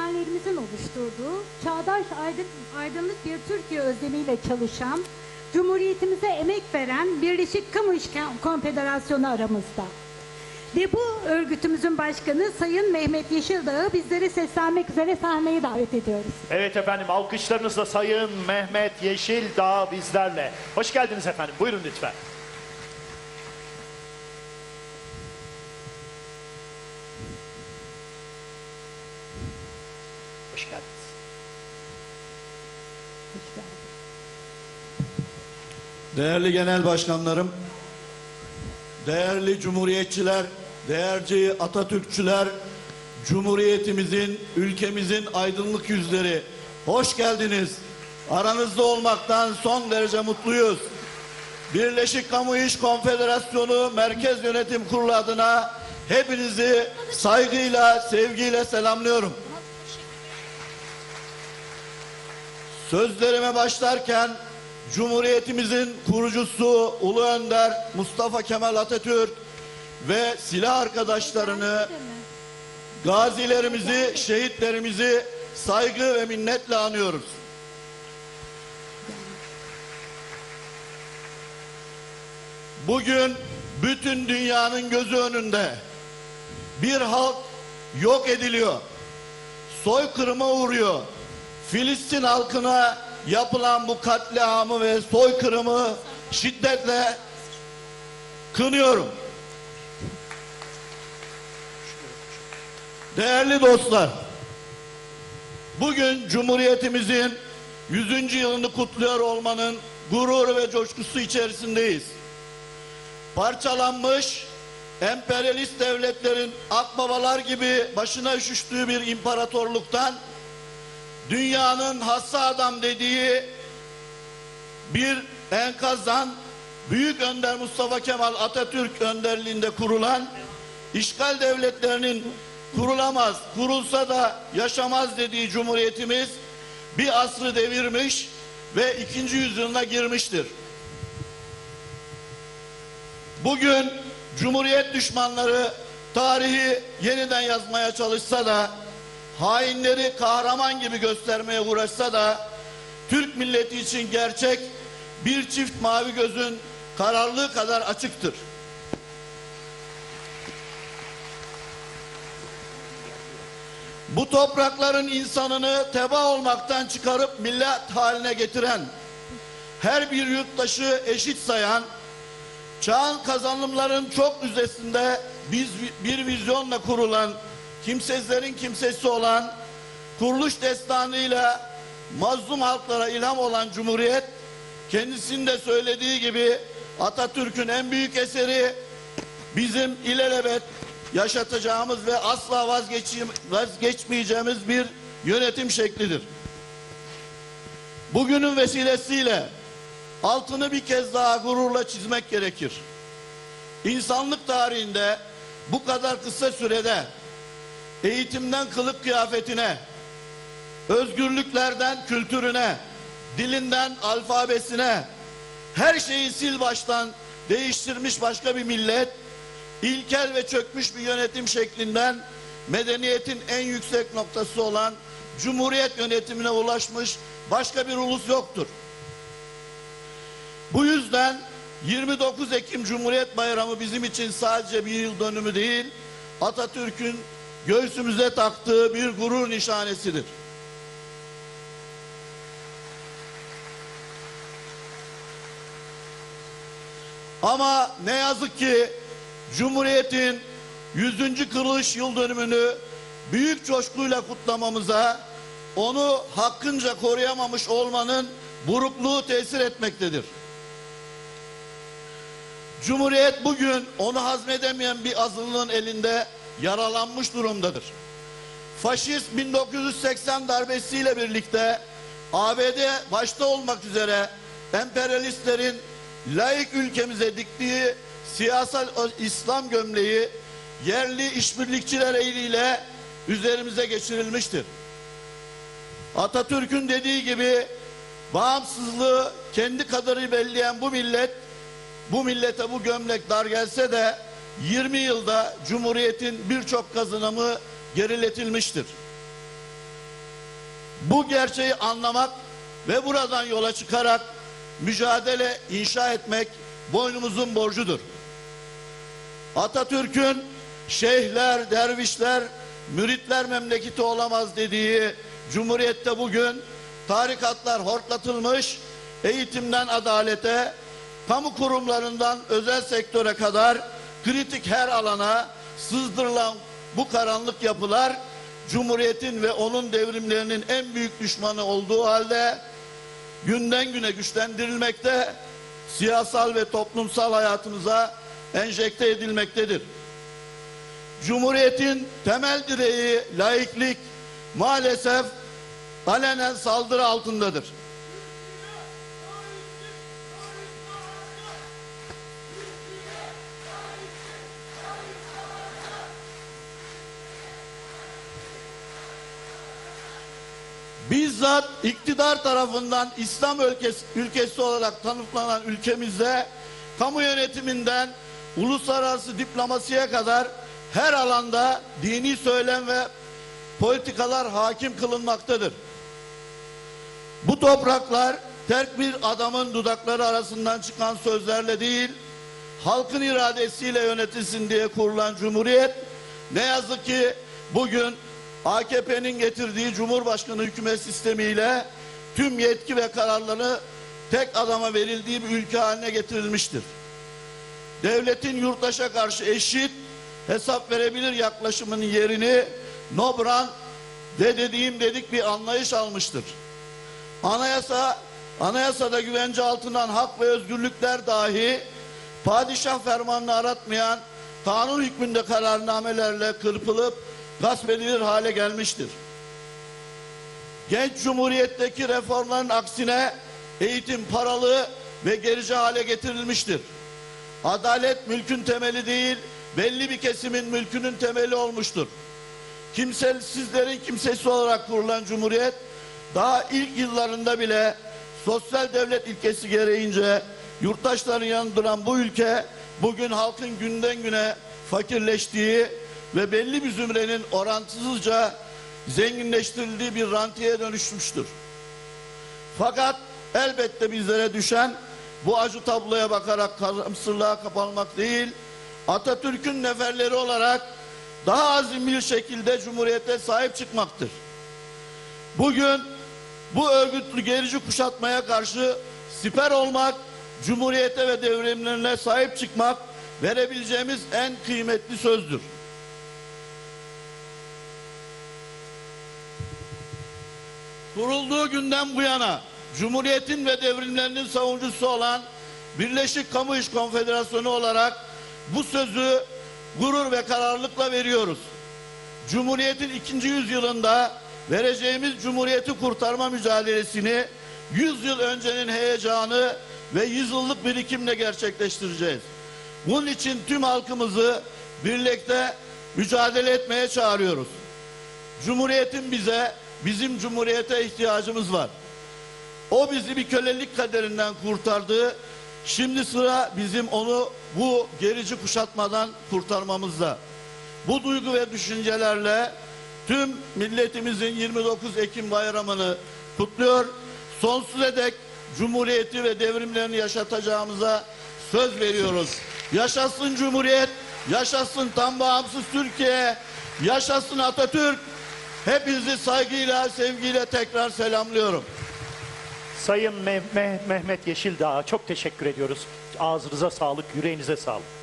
öğretmenlerimizin oluşturduğu çağdaş aydın- aydınlık bir Türkiye özlemiyle çalışan, Cumhuriyetimize emek veren Birleşik Kamu İş Konfederasyonu aramızda. Ve bu örgütümüzün başkanı Sayın Mehmet Yeşildağ'ı bizlere seslenmek üzere sahneye davet ediyoruz. Evet efendim alkışlarınızla Sayın Mehmet Yeşildağ bizlerle. Hoş geldiniz efendim. Buyurun lütfen. Hoş geldiniz. Değerli genel başkanlarım, değerli cumhuriyetçiler, değerli Atatürkçüler, Cumhuriyetimizin, ülkemizin aydınlık yüzleri, hoş geldiniz. Aranızda olmaktan son derece mutluyuz. Birleşik Kamu İş Konfederasyonu Merkez Yönetim Kurulu adına hepinizi saygıyla, sevgiyle selamlıyorum. Sözlerime başlarken Cumhuriyetimizin kurucusu Ulu Önder Mustafa Kemal Atatürk ve silah arkadaşlarını, gazilerimizi, şehitlerimizi saygı ve minnetle anıyoruz. Bugün bütün dünyanın gözü önünde bir halk yok ediliyor soykırıma uğruyor. Filistin halkına yapılan bu katliamı ve soykırımı şiddetle kınıyorum. Değerli dostlar, bugün Cumhuriyetimizin 100. yılını kutluyor olmanın gururu ve coşkusu içerisindeyiz. Parçalanmış, emperyalist devletlerin akbabalar gibi başına üşüştüğü bir imparatorluktan dünyanın hassa adam dediği bir enkazdan Büyük Önder Mustafa Kemal Atatürk önderliğinde kurulan işgal devletlerinin kurulamaz, kurulsa da yaşamaz dediği cumhuriyetimiz bir asrı devirmiş ve ikinci yüzyılına girmiştir. Bugün Cumhuriyet düşmanları tarihi yeniden yazmaya çalışsa da hainleri kahraman gibi göstermeye uğraşsa da Türk milleti için gerçek bir çift mavi gözün kararlılığı kadar açıktır. Bu toprakların insanını teba olmaktan çıkarıp millet haline getiren, her bir yurttaşı eşit sayan, çağın kazanımların çok üzerinde biz bir vizyonla kurulan, kimsesizlerin kimsesi olan, kuruluş destanıyla mazlum halklara ilham olan Cumhuriyet, kendisinin de söylediği gibi Atatürk'ün en büyük eseri bizim ilelebet yaşatacağımız ve asla vazgeçmeyeceğimiz bir yönetim şeklidir. Bugünün vesilesiyle altını bir kez daha gururla çizmek gerekir. İnsanlık tarihinde bu kadar kısa sürede eğitimden kılık kıyafetine, özgürlüklerden kültürüne, dilinden alfabesine her şeyi sil baştan değiştirmiş başka bir millet, ilkel ve çökmüş bir yönetim şeklinden medeniyetin en yüksek noktası olan cumhuriyet yönetimine ulaşmış başka bir ulus yoktur. Bu yüzden 29 Ekim Cumhuriyet Bayramı bizim için sadece bir yıl dönümü değil, Atatürk'ün göğsümüze taktığı bir gurur nişanesidir. Ama ne yazık ki Cumhuriyet'in 100. kırılış yıl dönümünü büyük coşkuyla kutlamamıza, onu hakkınca koruyamamış olmanın burukluğu tesir etmektedir. Cumhuriyet bugün onu hazmedemeyen bir azınlığın elinde yaralanmış durumdadır. Faşist 1980 darbesiyle birlikte ABD başta olmak üzere emperyalistlerin laik ülkemize diktiği siyasal İslam gömleği yerli işbirlikçiler eliyle üzerimize geçirilmiştir. Atatürk'ün dediği gibi bağımsızlığı kendi kadarı belleyen bu millet bu millete bu gömlek dar gelse de 20 yılda Cumhuriyet'in birçok kazanımı geriletilmiştir. Bu gerçeği anlamak ve buradan yola çıkarak mücadele inşa etmek boynumuzun borcudur. Atatürk'ün şeyhler, dervişler, müritler memleketi olamaz dediği Cumhuriyette bugün tarikatlar hortlatılmış, eğitimden adalete, kamu kurumlarından özel sektöre kadar kritik her alana sızdırılan bu karanlık yapılar Cumhuriyet'in ve onun devrimlerinin en büyük düşmanı olduğu halde günden güne güçlendirilmekte, siyasal ve toplumsal hayatımıza enjekte edilmektedir. Cumhuriyetin temel direği laiklik maalesef alenen saldırı altındadır. Bizzat iktidar tarafından İslam ülkesi, ülkesi olarak tanımlanan ülkemizde kamu yönetiminden uluslararası diplomasiye kadar her alanda dini söylem ve politikalar hakim kılınmaktadır. Bu topraklar tek bir adamın dudakları arasından çıkan sözlerle değil, halkın iradesiyle yönetilsin diye kurulan cumhuriyet ne yazık ki bugün AKP'nin getirdiği Cumhurbaşkanı hükümet sistemiyle tüm yetki ve kararları tek adama verildiği bir ülke haline getirilmiştir. Devletin yurttaşa karşı eşit hesap verebilir yaklaşımının yerini Nobran de dediğim dedik bir anlayış almıştır. Anayasa anayasada güvence altından hak ve özgürlükler dahi padişah fermanını aratmayan kanun hükmünde kararnamelerle kırpılıp gasp edilir hale gelmiştir. Genç Cumhuriyet'teki reformların aksine eğitim paralı ve gerici hale getirilmiştir. Adalet mülkün temeli değil, belli bir kesimin mülkünün temeli olmuştur. Kimsesizlerin kimsesi olarak kurulan Cumhuriyet, daha ilk yıllarında bile sosyal devlet ilkesi gereğince yurttaşların yanında duran bu ülke, bugün halkın günden güne fakirleştiği ve belli bir zümrenin orantısızca zenginleştirildiği bir rantiye dönüşmüştür. Fakat elbette bizlere düşen bu acı tabloya bakarak karamsırlığa kapanmak değil, Atatürk'ün neferleri olarak daha azim bir şekilde Cumhuriyete sahip çıkmaktır. Bugün bu örgütlü gerici kuşatmaya karşı siper olmak, Cumhuriyete ve devrimlerine sahip çıkmak verebileceğimiz en kıymetli sözdür. Kurulduğu günden bu yana Cumhuriyetin ve devrimlerinin savunucusu olan Birleşik Kamu İş Konfederasyonu olarak bu sözü gurur ve kararlılıkla veriyoruz. Cumhuriyetin ikinci yüzyılında vereceğimiz Cumhuriyeti kurtarma mücadelesini 100 yıl öncenin heyecanı ve yüzyıllık birikimle gerçekleştireceğiz. Bunun için tüm halkımızı birlikte mücadele etmeye çağırıyoruz. Cumhuriyetin bize, bizim cumhuriyete ihtiyacımız var. O bizi bir kölelik kaderinden kurtardı. Şimdi sıra bizim onu bu gerici kuşatmadan kurtarmamızda. Bu duygu ve düşüncelerle tüm milletimizin 29 Ekim bayramını kutluyor. Sonsuza dek Cumhuriyeti ve devrimlerini yaşatacağımıza söz veriyoruz. Yaşasın Cumhuriyet, yaşasın tam bağımsız Türkiye, yaşasın Atatürk. Hepinizi saygıyla, sevgiyle tekrar selamlıyorum. Sayın Meh- Meh- Mehmet Yeşildağ'a çok teşekkür ediyoruz. Ağzınıza sağlık, yüreğinize sağlık.